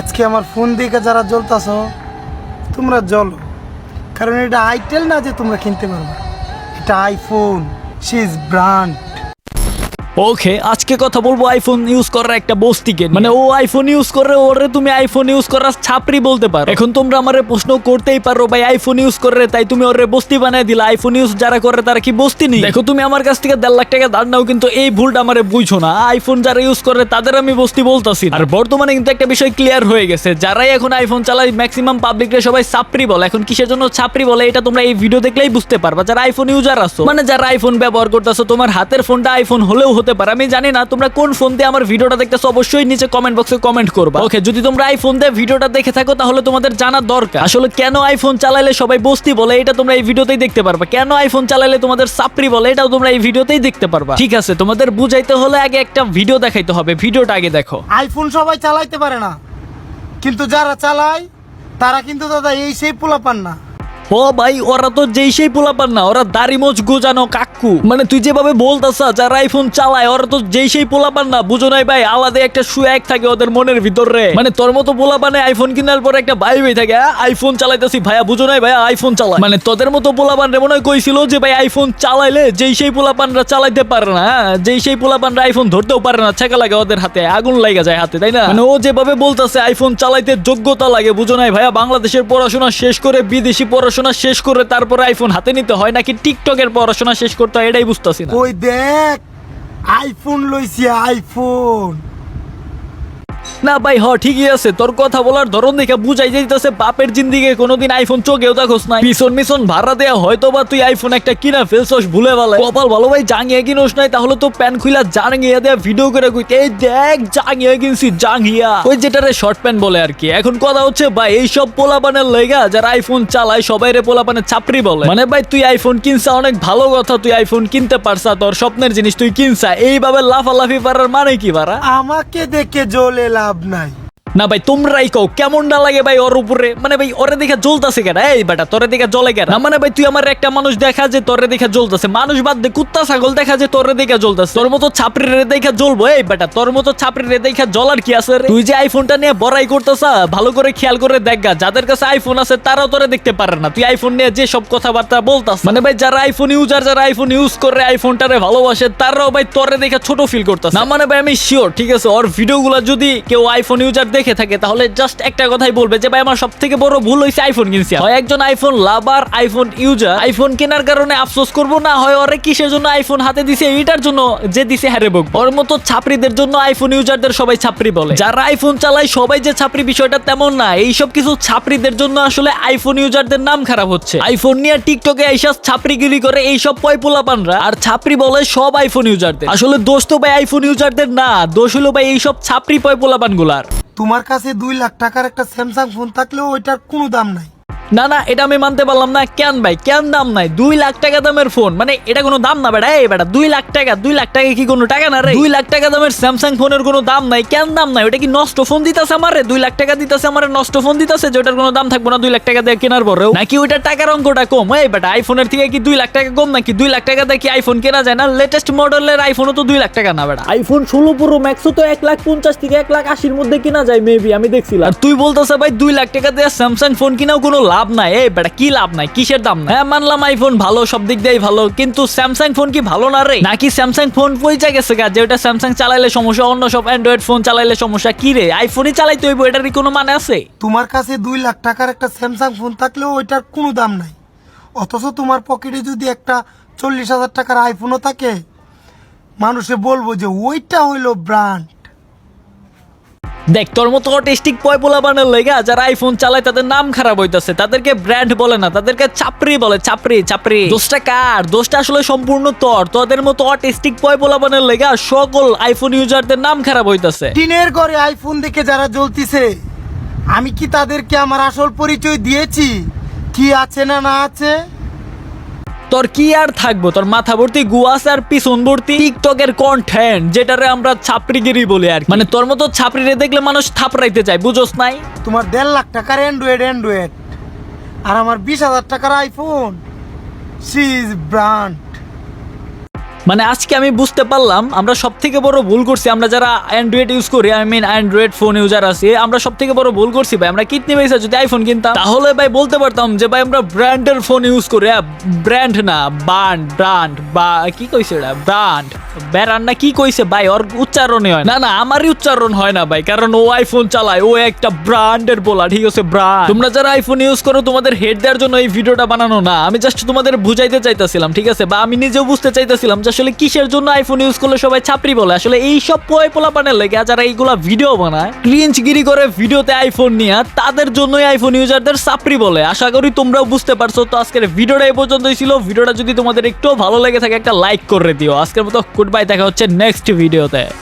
আজকে আমার ফোন দিকে যারা জ্বলতাছ, তোমরা জল কারণ এটা আইটেল না যে তোমরা কিনতে পারবে। এটা আইফোন সিজ ব্র্যান্ড ওকে আজকে কথা বলব আইফোন ইউজ করার একটা বস্তিকে। মানে ও আইফোন ইউজ করে ওরে তুমি আইফোন ইউজ করার ছাপরি বলতে পারো। এখন তোমরা আমারে প্রশ্ন করতেই পারো ভাই আইফোন ইউজ করে তাই তুমি ওরে বস্তি বানায় দিলা। আইফোন ইউজ যারা করে তারা কি বস্তি নেই? দেখো তুমি আমার কাছ থেকে দেড় লাখ টাকা ধার নাও কিন্তু এই ভুলটা আমারে বুঝছ না। আইফোন যারা ইউজ করে তাদের আমি বস্তি বলতাছি আর বর্তমানে কিন্তু একটা বিষয় ক্লিয়ার হয়ে গেছে। যারাই এখন আইফোন চালায় ম্যাক্সিমাম পাবলিকরে সবাই ছাপরি বলে। এখন কিসের জন্য ছাপরি বলে এটা তোমরা এই ভিডিও দেখলেই বুঝতে পারবা। যারা আইফোন ইউজার আছো মানে যারা আইফোন ব্যবহার করতেছো তোমার হাতের ফোনটা আইফোন হলেও হতে পারে। আমি জানি না তোমরা কোন ফোন দিয়ে আমার ভিডিওটা দেখতেছো অবশ্যই নিচে কমেন্ট বক্সে কমেন্ট করবা। ওকে যদি তোমরা আইফোন দিয়ে ভিডিওটা দেখে থাকো তাহলে তোমাদের জানা দরকার। আসলে কেন আইফোন চালাইলে সবাই বস্তি বলে এটা তোমরা এই ভিডিওতেই দেখতে পারবা। কেন আইফোন চালাইলে তোমাদের সাপরি বলে এটাও তোমরা এই ভিডিওতেই দেখতে পারবা। ঠিক আছে তোমাদের বুঝাইতে হলে আগে একটা ভিডিও দেখাইতে হবে। ভিডিওটা আগে দেখো। আইফোন সবাই চালাইতে পারে না। কিন্তু যারা চালায় তারা কিন্তু দাদা এই সেই পোলা পান না। ও ভাই, ওরা তো যেই সেই পোলাপান না, ওরা দাড়ি মোচ গোজানো কাকু। মানে তুই যেভাবে বলতাছ, যারা আইফোন চালায়, ওরা তো যেই সেই পোলাপান না, বুঝো নাই ভাই, আলাদা একটা সুয়াগ থাকে ওদের মনের ভিতরে মানে তোর মতো পোলাপানে আইফোন কেনার পরে একটা ভাই ভাই থাকে আইফোন চালাইতেছি, ভাইয়া, বুঝো নাই ভাইয়া আইফোন চালায়। মানে তোদের মতো পোলাপান রে, মনে হয় কইছিল যে ভাই আইফোন চালাইলে যেই সেই পোলাপানরা চালাইতে পারে না হ্যাঁ? যেই সেই পোলাপানরা আইফোন ধরতেও পারে না, ছেকা লাগে ওদের হাতে, আগুন লাগা যায় হাতে, তাই না? মানে ও যেভাবে বলতাছে আইফোন চালাইতে যোগ্যতা লাগে, বুঝো নাই ভাইয়া, বাংলাদেশের পড়াশোনা শেষ করে বিদেশি পড়াশোনা শেষ করে তারপরে আইফোন হাতে নিতে হয় নাকি টিকটকের পড়াশোনা শেষ করতে হয়, এটাই বুঝতেছি না। ওই দেখ আইফোন লইছি আইফোন না ভাই হ ঠিকই আছে। তোর কথা বলার ধরন দেখে বুঝাই যাইতেছে বাপের জিন্দিগে কোনোদিন আইফোন চোখেও দেখোস নাই। পিছন মিছন ভাড়া দেয়া হয়তো বা তুই আইফোন একটা কিনা ফেলছস, ভুলে ভালো কপাল ভালো ভাই, জাঙ্গিয়ে কিনোস নাই, তাহলে তো প্যান খুইলা জাঙ্গিয়া দেয়া ভিডিও করে কই? এই দেখ, জাঙ্গিয়া কিনছি, জাঙ্গিয়া। ওই যেটারে শর্ট প্যান্ট বলে আর কি। এখন কথা হচ্ছে, ভাই এই সব পোলাপানের লেগা যারা আইফোন চালায় সবাই রে পোলাপানের ছাপরি বলে। মানে ভাই, তুই আইফোন কিনছা, অনেক ভালো কথা, তুই আইফোন কিনতে পারছা, তোর স্বপ্নের জিনিস তুই কিনছা। এইভাবে লাফালাফি পারার মানে কি পারা আমাকে দেখে জ্বলে লাভ নাই না ভাই, তোমরাই কও, কেমন না লাগে ভাই ওর উপরে? মানে ভাই, ওরে দেখে জ্বলতাছে কেন? এই বেটা, তোরে দেখে জ্বলে কেন? না মানে ভাই, তুই আমার একটা মানুষ দেখা যে তোরে দেখে জ্বলতাছে। মানুষ বাদ দে, কুত্তা, ছাগল দেখা যে তোরে দেখে জ্বলতাছে। তোর মতো ছাপড়ি রে দেখে জ্বলবো, এই বেটা, তোর মতো ছাপড়ি রে দেখে জ্বলার কি আছে? তুই যে আইফোনটা নিয়ে বড়াই করতেছা, ভালো করে খেয়াল করে দেখা যাদের কাছে আইফোন আছে, তারাও তোরে দেখতে পারে না। তুই আইফোন নিয়ে যে সব কথাবার্তা বলতাস মানে ভাই, যারা আইফোন ইউজার যারা আইফোন ইউজ করে আইফোনটারে ভালোবাসে, তারাও ভাই তোরে দেখে ছোট ফিল করতেছে। না মানে ভাই, আমি শিওর ঠিক আছে? ওর ভিডিওগুলো যদি কেউ আইফোন ইউজার দেখে থাকে, তাহলে জাস্ট একটা কথাই বলবে যে, ভাই, আমার সব থেকে বড় ভুল হয়েছে আইফোন কিনছি। হয় একজন iPhone lover iPhone user iPhone কেনার কারণে আফসোস করব না, হয় ওরে কিসের জন্য আইফোন হাতে দিছে এটার জন্য যে দিছে হারে বক। ওর মতো ছাপরিদের জন্য আইফোন ইউজারদের সবাই ছাপরি বলে। যারা আইফোন চালায়, সবাই যে ছাপরি বিষয়টা তেমন না। এইসব কিছু ছাপরিদের জন্য আসলে আইফোন ইউজারদের নাম খারাপ হচ্ছে। আইফোন নিয়ে টিকটকে এইসব ছাপরিগিরি করে এইসব পয়পুলাপানরা আর ছাপরি বলে সব আইফোন ইউজারদের আসলে দোষ তো ভাই আইফোন ইউজারদের না, দোষ হলো ভাই এইসব ছাপরি পয়পুলাপানগুলার তোমার কাছে দুই লাখ টাকার একটা স্যামসাং ফোন থাকলেও ওইটার কোনো দাম নাই। না না এটা আমি মানতে পারলাম না কেন ভাই কেন দাম নাই দুই লাখ টাকা দামের ফোন মানে এটা কোনো দাম না বেটা এই বেটা দুই লাখ টাকা দুই লাখ টাকা কি কোনো টাকা না রে দুই লাখ টাকা দামের স্যামসাং ফোনের কোনো দাম নাই কেন দাম নাই ওটা কি নষ্ট ফোন দিতেছে আমারে দুই লাখ টাকা দিতেছে আমার নষ্ট ফোন দিতেছে যে ওটার কোনো দাম থাকব না দুই লাখ টাকা দিয়ে কেনার পরেও নাকি ওইটার টাকার অঙ্কটা কম এই বেটা আইফোনের থেকে কি দুই লাখ টাকা কম নাকি দুই লাখ টাকা দিয়ে কি আইফোন কেনা যায় না লেটেস্ট মডেলের আইফোনও তো দুই লাখ টাকা না বেটা আইফোন ষোলো প্রো ম্যাক্সও তো এক লাখ পঞ্চাশ থেকে এক লাখ আশির মধ্যে কেনা যায় মেবি আমি দেখছিলাম আর তুই বলতেছে ভাই দুই লাখ টাকা দিয়ে স্যামসাং ফোন কিনাও কোনো লাভ নাই। এই বেটা, কি লাভ নাই? কিসের দাম নাই? হ্যাঁ মানলাম আইফোন ভালো, সব দিক দিয়েই ভালো, কিন্তু স্যামসাং ফোন কি ভালো না রে? নাকি স্যামসাং ফোন পয়সা গেছে গা যে ওটা স্যামসাং চালাইলে সমস্যা, অন্য সব অ্যান্ড্রয়েড ফোন চালাইলে সমস্যা? কি রে আইফোনই চালাইতে হইব, এটারই কোনো মানে আছে? তোমার কাছে দুই লাখ টাকার একটা স্যামসাং ফোন থাকলেও ওইটার কোনো দাম নাই। অথচ তোমার পকেটে যদি একটা চল্লিশ হাজার টাকার আইফোনও থাকে, মানুষে বলব যে ওইটা হইল ব্র্যান্ড দেখ তোর মতো অটিস্টিক পয়পোলা বানার লেগা যারা আইফোন চালায় তাদের নাম খারাপ হইতাছে। তাদেরকে ব্র্যান্ড বলে না তাদেরকে চাপরি বলে চাপরি চাপরি দোষটা কার? দোষটা আসলে সম্পূর্ণ তোর। তোদের মতো অটিস্টিক পয়পোলা বানার লেগা সকল আইফোন ইউজারদের নাম খারাপ হইতাছে। টিনের ঘরে আইফোন দেখে যারা জ্বলতিছে আমি কি তাদেরকে আমার আসল পরিচয় দিয়েছি? কি আছে না না আছে? তোর কি আর থাকব? তোর মাথা ভর্তি গুয়াস আর পিছন ভর্তি টিকটকের কন্টেন্ট যেটারে আমরা ছাপড়িগিরি বলি আর মানে তোর মতো ছাপড়িরে দেখলে মানুষ থাপড়াইতে চায় বুঝোস নাই? তোমার দেড় লাখ টাকার অ্যান্ড্রয়েড অ্যান্ড্রয়েড আর আমার বিশ হাজার টাকার আইফোন সি ইজ ব্র্যান্ড মানে আজকে আমি বুঝতে পারলাম, আমরা সব থেকে বড় ভুল করছি, আমরা যারা অ্যান্ড্রয়েড ইউজ করি I mean Android phone user আছি, আমরা সব থেকে বড় ভুল করছি ভাই। আমরা কিডনি পয়সা যদি আইফোন কিনতাম, তাহলে ভাই বলতে পারতাম যে ভাই আমরা ব্র্যান্ডের ফোন ইউজ করি ব্র্যান্ড না বান্ড ব্র্যান্ড বা কি কইছে এটা ব্র্যান্ড ব্র্যান্ড না কি কইছে ভাই, ওর উচ্চারণই হয় না। না আমারই উচ্চারণ হয় না ভাই, কারণ ও আইফোন চালায়, ও একটা ব্র্যান্ডের বলা, ঠিক আছে ব্র্যান্ড তোমরা যারা আইফোন ইউজ করো, তোমাদের হেড দেওয়ার জন্য এই ভিডিওটা বানানো না, আমি জাস্ট তোমাদের বুঝাইতে চাইতেছিলাম, ঠিক আছে, বা আমি নিজেও বুঝতে চাইতেছিলাম আসলে কিসের জন্য আইফোন ইউজ করলে সবাই ছাপরি বলে? আসলে এই সব পয় পোলা পানের লেগে যারা এইগুলা ভিডিও বানায় ক্রিঞ্চগিরি করে ভিডিওতে আইফোন নিয়ে, তাদের জন্যই আইফোন ইউজারদের ছাপরি বলে। আশা করি তোমরাও বুঝতে পারছ। তো আজকের ভিডিওটা এই পর্যন্তই ছিল। ভিডিওটা যদি তোমাদের একটু ভালো লেগে থাকে, একটা লাইক করে দিও। আজকের মতো গুড বাই দেখা হচ্ছে নেক্সট ভিডিওতে